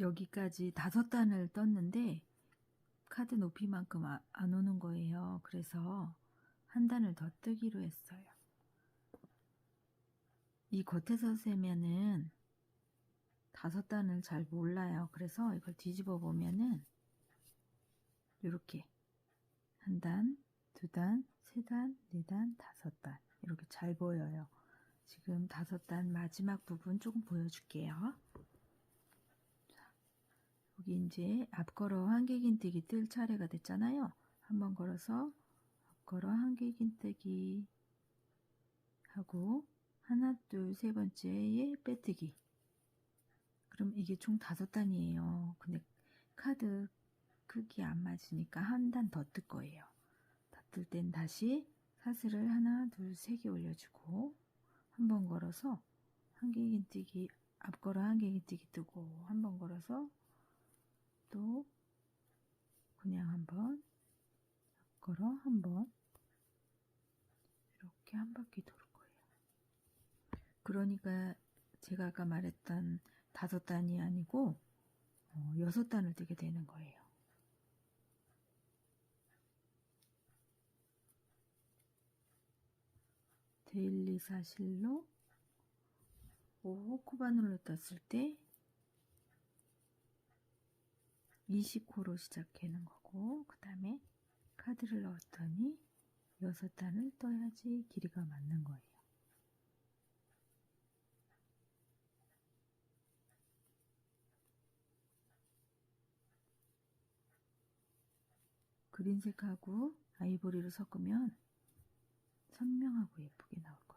여기까지 다섯 단을 떴는데 카드 높이만큼 아- 안 오는 거예요. 그래서 한 단을 더 뜨기로 했어요. 이 겉에서 세면은 다섯 단을 잘 몰라요. 그래서 이걸 뒤집어 보면은 이렇게 한 단, 두 단, 세 단, 네 단, 다섯 단 이렇게 잘 보여요. 지금 다섯 단 마지막 부분 조금 보여줄게요. 자, 여기 이제 앞걸어 한길긴뜨기 뜰 차례가 됐잖아요. 한번 걸어서 앞걸어 한길긴뜨기 하고 하나, 둘, 세 번째에 빼뜨기. 그럼 이게 총 다섯 단이에요. 근데 카드 크기 안 맞으니까 한 단 더 뜰 거예요. 더뜰땐 다시 사슬을 하나, 둘, 세 개 올려주고 한 번 걸어서 한길긴뜨기 앞걸어 한길긴뜨기 뜨고 한 번 걸어서 또 그냥 한번 앞걸어 한번 이렇게 한 바퀴 돌 거예요. 그러니까 제가 아까 말했던 다섯 단이 아니고 어, 여섯 단을 뜨게 되는 거예요. 데일리 사실로 5호 코바늘로 떴을 때 20호로 시작하는 거고 그 다음에 카드를 넣었더니 여섯 단을 떠야지 길이가 맞는 거예요. 그린색하고 아이보리를 섞으면 선명하고 예쁘게 나올 거예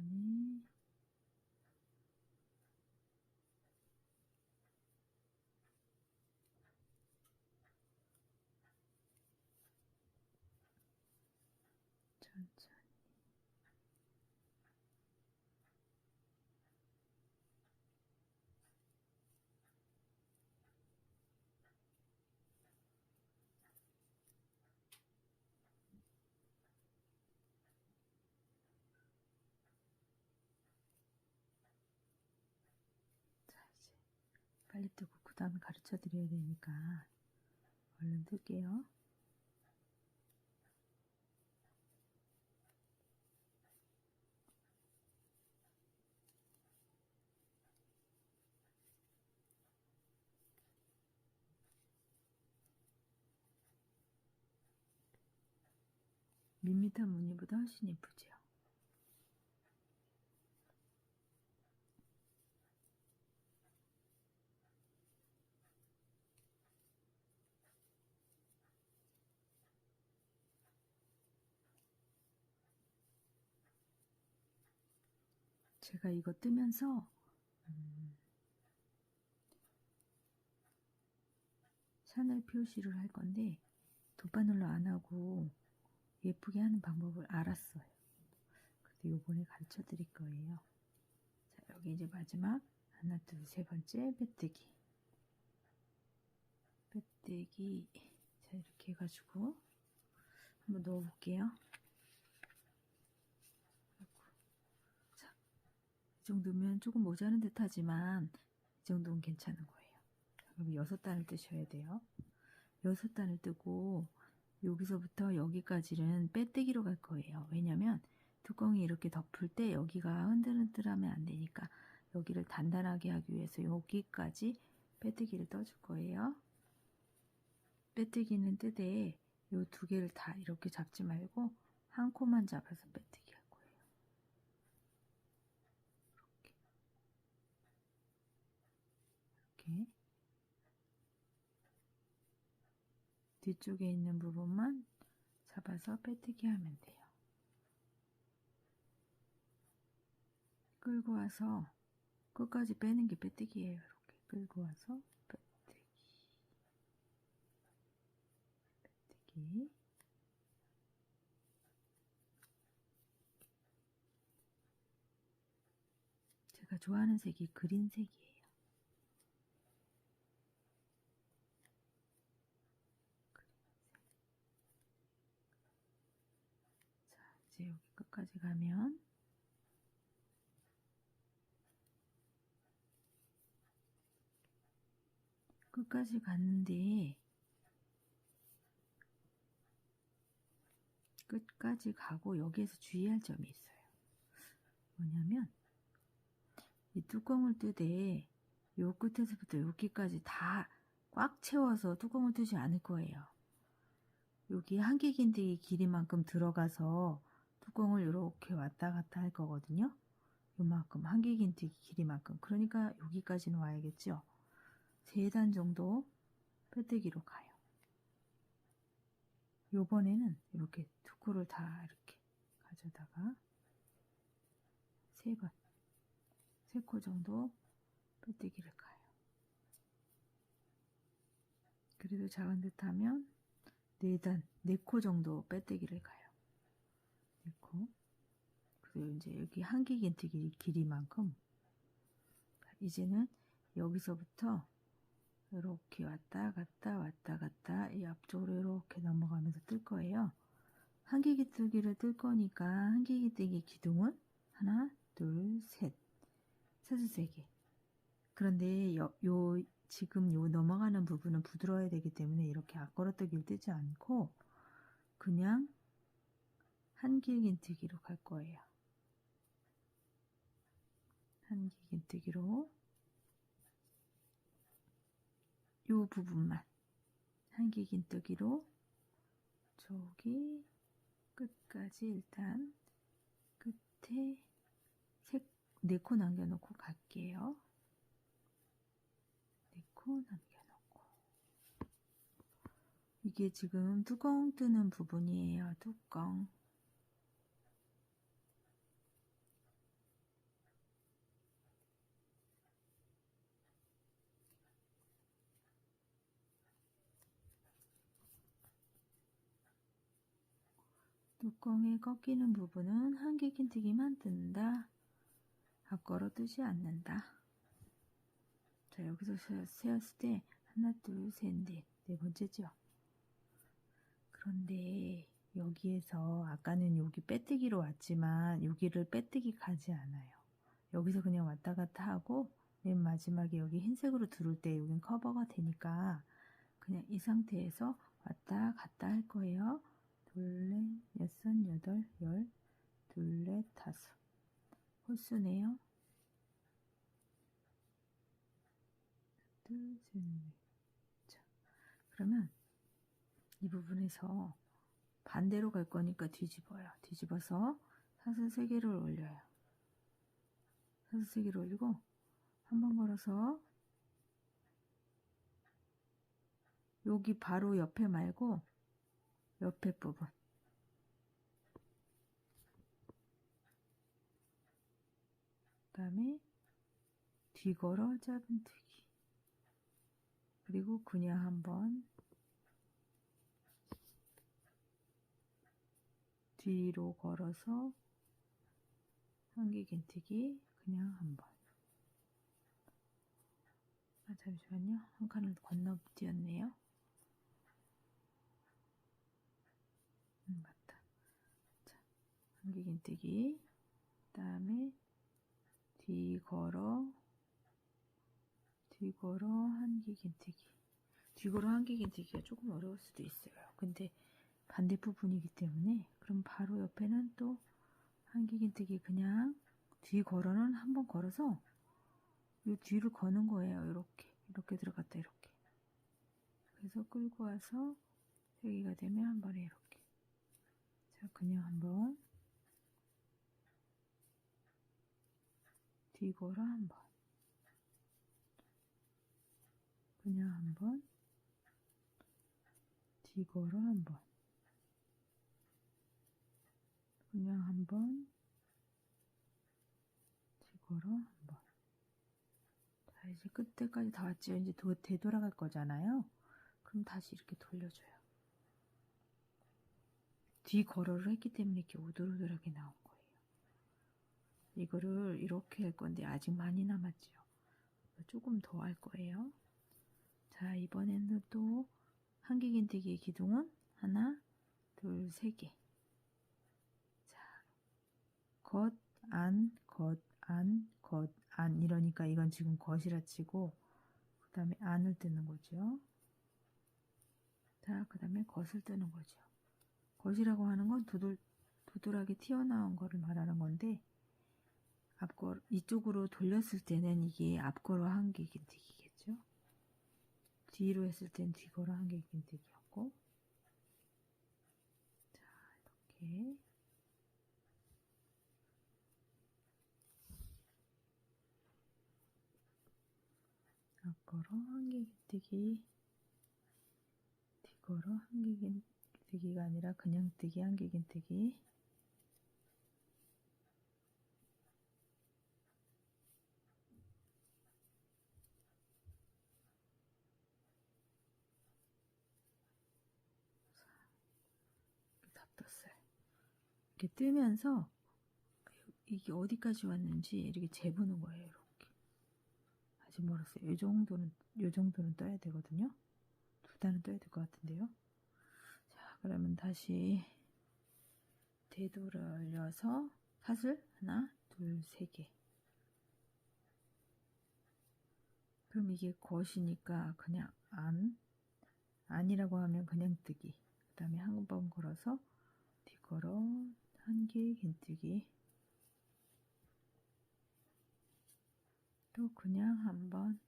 ね。 빨리 뜨고 그 다음에 가르쳐 드려야 되니까 얼른 뜰게요. 밋밋한 무늬보다 훨씬 예쁘죠? 제가 이거 뜨면서 음, 샤넬 표시를 할 건데 돗바늘로 안 하고 예쁘게 하는 방법을 알았어요. 그래서 요번에 가르쳐 드릴 거예요. 자, 여기 이제 마지막 하나, 둘, 세 번째 빼뜨기. 빼뜨기. 자, 이렇게 해가지고 한번 넣어 볼게요. 이 정도면 조금 모자른 듯 하지만 이 정도는 괜찮은 거예요. 그럼 여섯 단을 뜨셔야 돼요. 여섯 단을 뜨고 여기서부터 여기까지는 빼뜨기로 갈 거예요. 왜냐면 뚜껑이 이렇게 덮을 때 여기가 흔들흔들하면 안 되니까 여기를 단단하게 하기 위해서 여기까지 빼뜨기를 떠줄 거예요. 빼뜨기는 뜨되 요두 개를 다 이렇게 잡지 말고 한 코만 잡아서 빼뜨기 할 거예요. 이렇게. 뒤쪽에 있는 부분만 잡아서 빼뜨기 하면 돼요. 끌고 와서 끝까지 빼는 게 빼뜨기예요. 이렇게 끌고 와서 빼뜨기, 빼뜨기. 제가 좋아하는 색이 그린색이에요. 이제 여기 끝까지 가면 끝까지 갔는데 끝까지 가고 여기에서 주의할 점이 있어요. 뭐냐면 이 뚜껑을 뜨되 요 끝에서부터 여기까지 다 꽉 채워서 뚜껑을 뜨지 않을 거예요. 여기 한길긴데기 길이만큼 들어가서 뚜껑을 이렇게 왔다 갔다 할 거거든요. 요만큼 한길긴데기 길이만큼 그러니까 여기까지는 와야겠죠. 세단 정도 빼뜨기로 가요. 요번에는 이렇게 두 코를 다 이렇게 가져다가 세 번, 세 코 정도 빼뜨기를 가요. 그래도 작은 듯 하면 네 단, 네 코 정도 빼뜨기를 가요. 네 코. 그리고 이제 여기 한길긴뜨기 길이만큼 이제는 여기서부터 이렇게 왔다 갔다 왔다 갔다 이 앞쪽으로 이렇게 넘어가면서 뜰 거예요. 한길기뜨기를 뜰 거니까 한길기뜨기 기둥은 하나, 둘, 셋, 셋을 세 개. 그런데 요, 요 지금 요 넘어가는 부분은 부드러워야 되기 때문에 이렇게 앞걸어뜨기를 뜨지 않고 그냥 한길긴뜨기로 갈 거예요. 한길긴뜨기로 요 부분만 한길긴뜨기로 저기 끝까지 일단 끝에 네코 남겨놓고 갈게요. 네코 남겨놓고 이게 지금 뚜껑 뜨는 부분이에요. 뚜껑 뚜껑에 꺾이는 부분은 한길긴뜨기만 뜬다. 앞걸어 뜨지 않는다. 자, 여기서 세었을 때 하나, 둘, 셋, 넷. 네 번째죠. 그런데 여기에서 아까는 여기 빼뜨기로 왔지만 여기를 빼뜨기 가지 않아요. 여기서 그냥 왔다 갔다 하고 맨 마지막에 여기 흰색으로 들어올 때 여긴 커버가 되니까 그냥 이 상태에서 왔다 갔다 할 거예요. 둘, 넷, 여섯, 여덟, 열, 둘, 넷, 다섯. 홀수네요. 둘, 셋, 넷. 자, 그러면 이 부분에서 반대로 갈 거니까 뒤집어요. 뒤집어서 사슬 세 개를 올려요. 사슬 세 개를 올리고 한 번 걸어서 여기 바로 옆에 말고 옆에 부분. 그 다음에 뒤걸어 짧은 뜨기. 그리고 그냥 한번 뒤로 걸어서 한길긴뜨기 그냥 한번. 아 잠시만요. 한 칸을 건너 뛰었네요 음, 맞다. 자, 한길긴뜨기. 그다음에 뒤 걸어 뒤 걸어 한길긴뜨기. 뒤 걸어 한길긴뜨기가 조금 어려울 수도 있어요. 근데 반대 부분이기 때문에 그럼 바로 옆에는 또 한길긴뜨기 그냥 뒤 걸어는 한번 걸어서 이 뒤를 거는 거예요. 이렇게 이렇게 들어갔다 이렇게. 그래서 끌고 와서 세 개가 되면 한 번에 이렇게. 자, 그냥 한번 뒤걸어 한번. 그냥 한번. 뒤걸어 한번. 그냥 한번. 뒤걸어 한번. 자 이제 끝에까지 다 왔죠 이제 도, 되돌아갈 거잖아요. 그럼 다시 이렇게 돌려줘요. 뒤 걸어를 했기 때문에 이렇게 오돌오돌하게 거예요. 이거를 이렇게 할 건데 아직 많이 남았죠. 조금 더 할 거예요. 자, 이번에는 또 한길긴뜨기의 기둥은 하나, 둘, 세 개. 자, 겉, 안, 겉, 안, 겉, 안 이러니까 이건 지금 겉이라 치고 그 다음에 안을 뜨는 거죠. 자, 그 다음에 겉을 뜨는 거죠. 겉이라고 하는 건 두들, 두드하게 튀어나온 거를 말하는 건데 앞거 이쪽으로 돌렸을 때는 이게 앞거로 한길긴뜨기겠죠. 뒤로 했을 땐 뒤거로 한길긴뜨기였고. 자 이렇게. 앞거로 한길긴뜨기 뒤거로 한길긴뜨기가 아니라 그냥 뜨기 한길긴뜨기 다 떴어요. 이렇게 뜨면서 이게 어디까지 왔는지 이렇게 재보는 거예요. 이렇게 아직 멀었어요. 이 정도는 이 정도는 떠야 되거든요. 두 단은 떠야 될 것 같은데요. 자, 그러면 다시 되돌려서 사슬 하나, 둘, 세 개. 그럼 이게 겉이니까 그냥 안, 안이라고 하면 그냥 뜨기. 그 다음에 한 번 걸어서 뒤걸어 한길 긴뜨기. 또 그냥 한번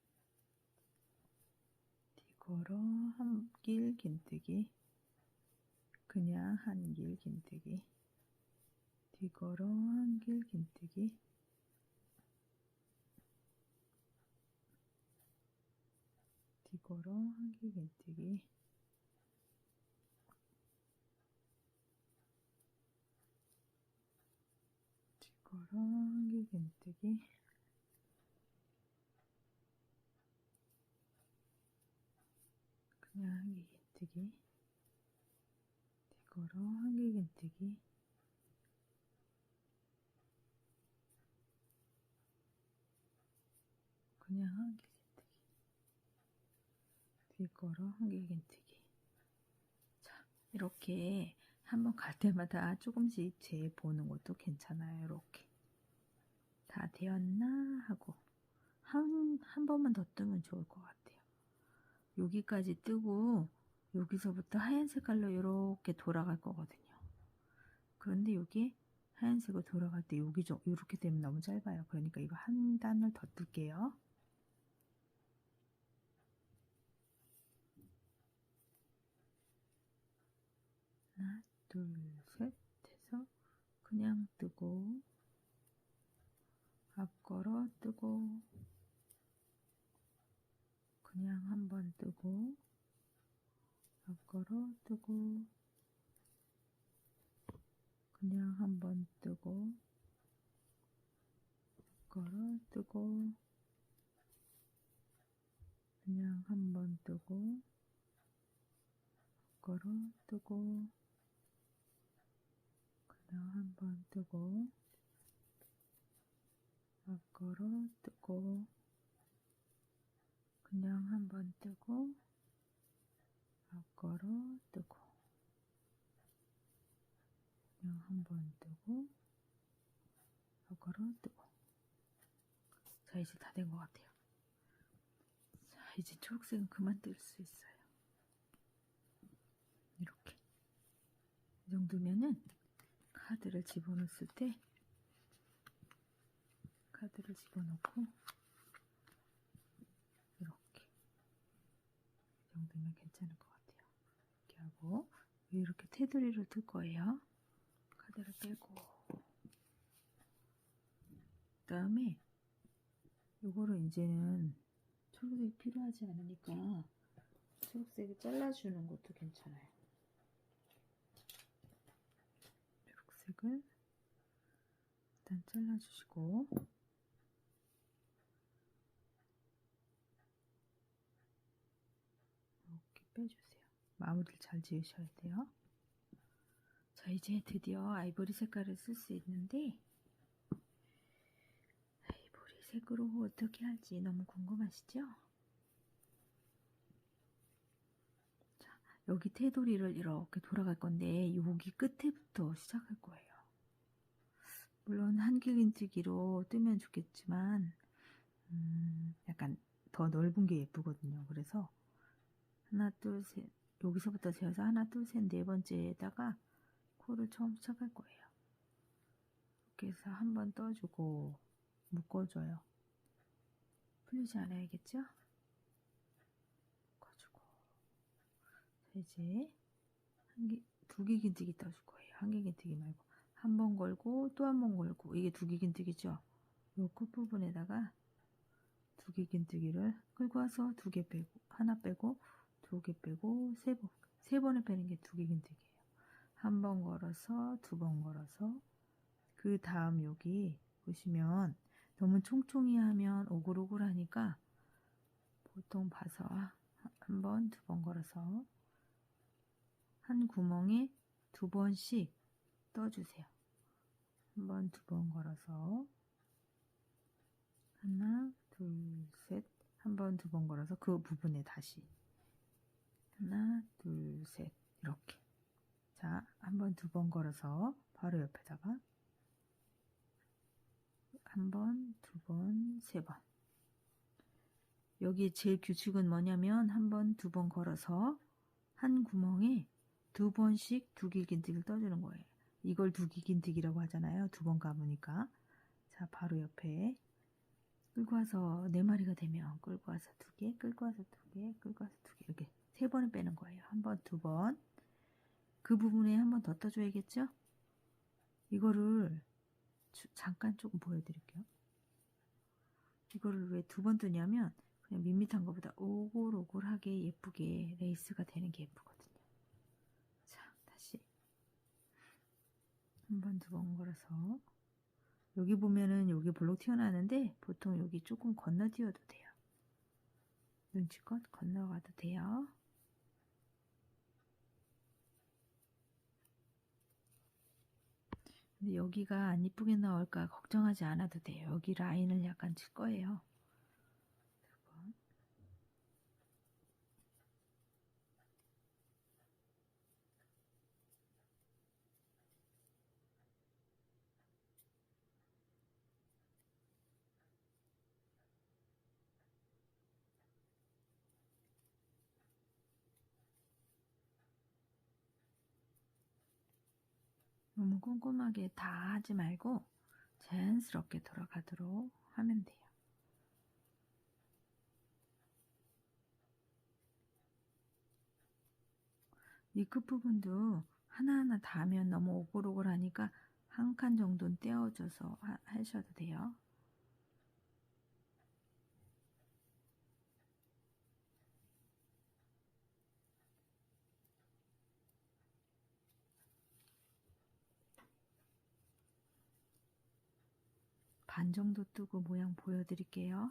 뒤걸어 한길 긴뜨기. 그냥 한길 긴뜨기. 뒤걸어 한길 긴뜨기. 뒤걸어 한길 긴뜨기 한길 긴뜨기 그냥 한길 긴뜨기 뒤걸어 한길 긴뜨기 그냥 한길 긴뜨기 뒤걸어 한길 긴뜨기 자 이렇게 한번 갈 때마다 조금씩 재 보는 것도 괜찮아요 이렇게. 다 되었나? 하고 한, 한 번만 더 뜨면 좋을 것 같아요. 여기까지 뜨고 여기서부터 하얀 색깔로 이렇게 돌아갈 거거든요. 그런데 여기 하얀색으로 돌아갈 때 여기 좀 이렇게 되면 너무 짧아요. 그러니까 이거 한 단을 더 뜰게요 하나, 둘, 셋 해서 그냥 뜨고 앞걸어 뜨고 그냥 한번 뜨고 앞걸어 뜨고 그냥 한번 뜨고 앞걸어 뜨고 그냥 한번 뜨고 앞걸어 뜨고 그냥 한번 뜨고 앞걸어 뜨고 그냥 한번 뜨고 앞걸어 뜨고 그냥 한번 뜨고 앞걸어 뜨고. 자 이제 다 된 것 같아요. 자 이제 초록색은 그만 뜰 수 있어요. 이렇게. 이 정도면은 카드를 집어넣었을 때 카드를 집어넣고 이렇게 이 정도면 괜찮을 것 같아요. 이렇게 하고 이렇게 테두리를 틀 거예요. 카드를 빼고 그 다음에 요거를 이제는 초록색이 필요하지 않으니까 초록색을 잘라주는 것도 괜찮아요. 초록색을 일단 잘라주시고 이렇게 빼주세요. 마무리를 잘 지으셔야 돼요. 자 이제 드디어 아이보리 색깔을 쓸 수 있는데 아이보리 색으로 어떻게 할지 너무 궁금하시죠? 자 여기 테두리를 이렇게 돌아갈 건데 여기 끝에부터 시작할 거예요. 물론 한길긴뜨기로 뜨면 좋겠지만 음, 약간 더 넓은 게 예쁘거든요. 그래서 하나 둘셋 여기서부터 재어서 하나 둘셋 네 번째에다가 코를 처음 시작할 거예요. 이렇게 해서 한번 떠주고 묶어줘요. 풀리지 않아야겠죠? 묶어주고 자 이제 한 개, 두개 긴뜨기 떠줄 거예요. 한개 긴뜨기 말고 한 번 걸고 또 한 번 걸고 이게 두개 긴뜨기죠? 요 끝부분에다가 두개 긴뜨기를 끌고 와서 두 개 빼고 하나 빼고 두 개 빼고 세 번, 세 번을 빼는 게두개 긴뜨기예요. 한 번 걸어서 두 번 걸어서 그 다음 여기 보시면 너무 총총히 하면 오글오글 하니까 보통 봐서 한 번, 두 번 걸어서 한 구멍에 두 번씩 떠주세요. 한 번, 두 번 걸어서 하나, 둘, 셋, 한 번, 두 번 걸어서 그 부분에 다시. 하나, 둘, 셋. 이렇게. 자, 한 번, 두 번 걸어서 바로 옆에다가 한 번, 두 번, 세 번. 여기 제일 규칙은 뭐냐면 한 번, 두 번 걸어서 한 구멍에 두 번씩 두 길긴뜨기를 떠주는 거예요. 이걸 두길긴뜨기라고 하잖아요. 두 번 감으니까. 자, 바로 옆에 끌고 와서 네 마리가 되면 끌고 와서 두 개, 끌고 와서 두 개, 끌고 와서 두 개, 이렇게 세 번을 빼는 거예요. 한 번, 두 번. 그 부분에 한 번 더 떠줘야겠죠? 이거를 주, 잠깐 조금 보여드릴게요. 이거를 왜 두 번 뜨냐면 그냥 밋밋한 것보다 오골오골하게 예쁘게 레이스가 되는 게 예쁘거든요. 자, 다시 한 번, 두 번 걸어서 여기 보면은 여기 볼록 튀어나왔는데 보통 여기 조금 건너뛰어도 돼요. 눈치껏 건너가도 돼요. 근데 여기가 안 이쁘게 나올까 걱정하지 않아도 돼요. 여기 라인을 약간 칠 거예요. 너무 꼼꼼하게 다 하지 말고 자연스럽게 돌아가도록 하면 돼요. 이 끝부분도 하나하나 다 하면 너무 오글오글 하니까 한 칸 정도는 떼어줘서 하, 하셔도 돼요. 반 정도 뜨고 모양 보여드릴게요.